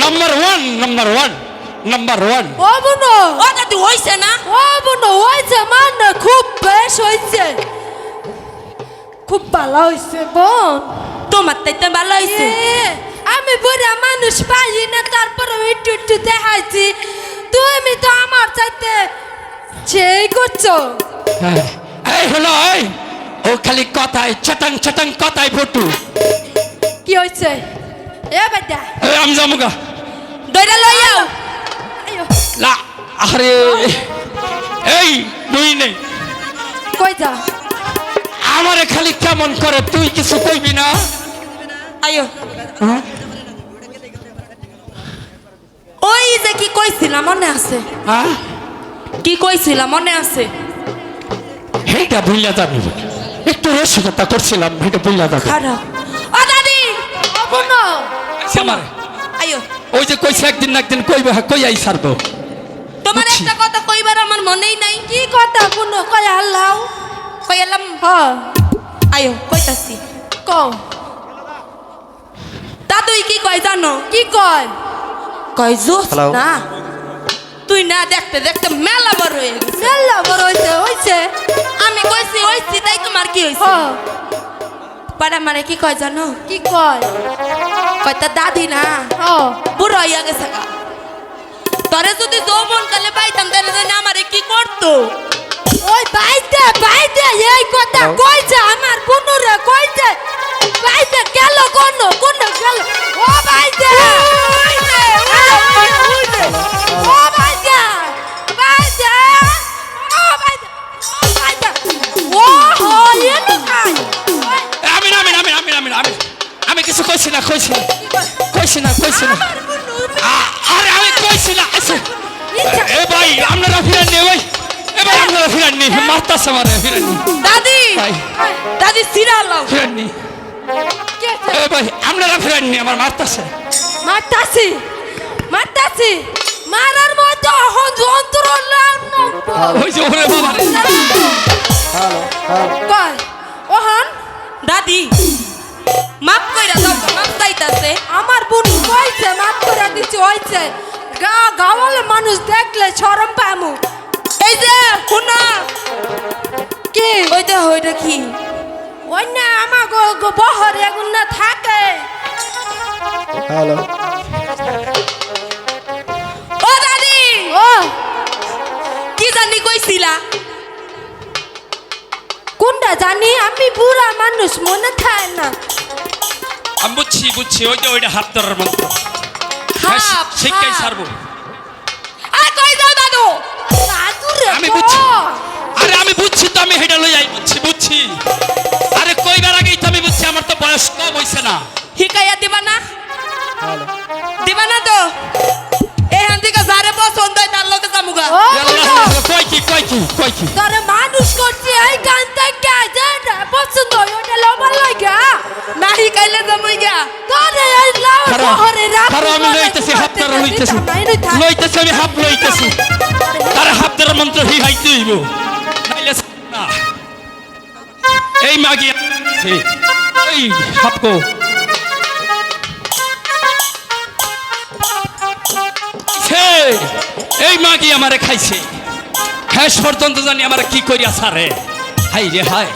Number one number one number one ও ভালো হয়েছে বোন। তোমার তাইতে ভালো হইছে আমি বুড়া মানুষ পাই না তারপরে একটু একটু দেখাইছি। তুমি তো আমার চাইতে সেই করছ। হ্যাঁ। এই হলো ও খালি কথায় চটাং চটাং কথায় ফটু কি হয়েছে এ বেটা। এই আমি যামুগা দইরা লইয়াও আয়ো, লা আরে এই তুই নেই। কই যা? আমারে খালি কেমন করে তুই কিছু কইবি না? আয়ো। হ্যাঁ? ওই যে কি কইছিলাম মনে আছে? হ্যাঁ? কি কইছিলাম মনে আছে? সেইটা ভুলিয়া যাবি একটু রসিকতা করছিলাম সেটা ভুলিয়া যাবে। খারাপ ও দাদি ও বুনো। আমার। আয়ো। ওই যে কইছে একদিন না একদিন কইবে কই আই সারবো তোমার একটা কথা কইবার আমার মনেই নাই। কি কথা বুনো? কই আল্লাহ। কইলাম হ আয়ো কইতাছি কও দাদুই কি কয় জানো কি কয় কয় জোস? না তুই না দেখতে দেখতে মেলা বড় হয়ে গেছে মেলা বড় হয়েছে হয়েছে আমি কইছি হইছি তাই তোমার কি হ হইছে পাড়া মারে কি কয় জানো কি কয় কয় তা দাদি না হ বুড়ো হইয়া গেছে তরে যদি যৌবন কালে পাইতাম তাহলে জানি আমারে কি করতো এই কথা Hello? কইছে আমার বুনুরে কইছে বাইতে গেল কোন কোন গেল? ও বাইতে ও বাইতে বাইতে ও বাইতে ও বাইতে ও হো এনে খাই আমি না আমি আমি আমি আমি আমি আমি কিছু কইছি না কইছি না কইছি না কইছি না। আমার আরে আমি কইছি না আচ্ছা। এ ভাই আপনারা ফিরান নি ভাই আপনারা মারতাছে দাদি দাদি সিরা লাও। ফিরান নি এ ভাই আপনারা ফিরান নি আমার মারতাছে মারতাছি মারতাছি মারার মতো এখন যন্ত্র লাগানো ওই যে ওরে বাবা। কয় ওহন দাদি মাপ কইরা দাও মাপ চাইতাছে। আমার বোন কইছে মাফ করে দিচ্ছি হইছে। গা গাওয়ালে মানুষ দেখলে শরম পামু এই যে শুনা কি? ওই ওইটা কি? ওই না আমার গো- গো এগুন না থাকে। হ্যালো। ও দাদি! ও। কি জানি কইছিলা? কোনটা জানি? আমি বুড়া মানুষ মনে থাকে না। আমি বুঝছি বুঝছি ওই ওইটা হাত ধরার মন্ত্র। শিক্ষাই হাপ। আমি বুঝছি। আরে আমি বুঝছি তো আমি হেটা লই যাই বুঝছি বুঝছি। আরে কইবার আগেই তো আমি বুঝছি আমার তো বয়স কম হইছে না। হিকাইয়া দিবা না? দিবা না তো? এখান থেকে যারে পছন্দ হয় তার লোকে জামুগা কই কি কই কি কই কি? তোরে মানুষ করছি এই গান থেকে যেটা পছন্দ হয় ওটা লবার লাগা। না হিকাইলে জামুই গা তোরে এই লাউ খারাপ বহরে রাত আমি লইতেছি হাত ধরা লইতেছি। লইতেছি আমি হাত লইতেছি। মন্ত্র হি হাইতে হইব। নাইলে না এই মাগি এই, হাপকো এই মাগি আমারে খাইছে। শেষ পর্যন্ত জানি আমারে কি করিয়া সারে হাই রে হাই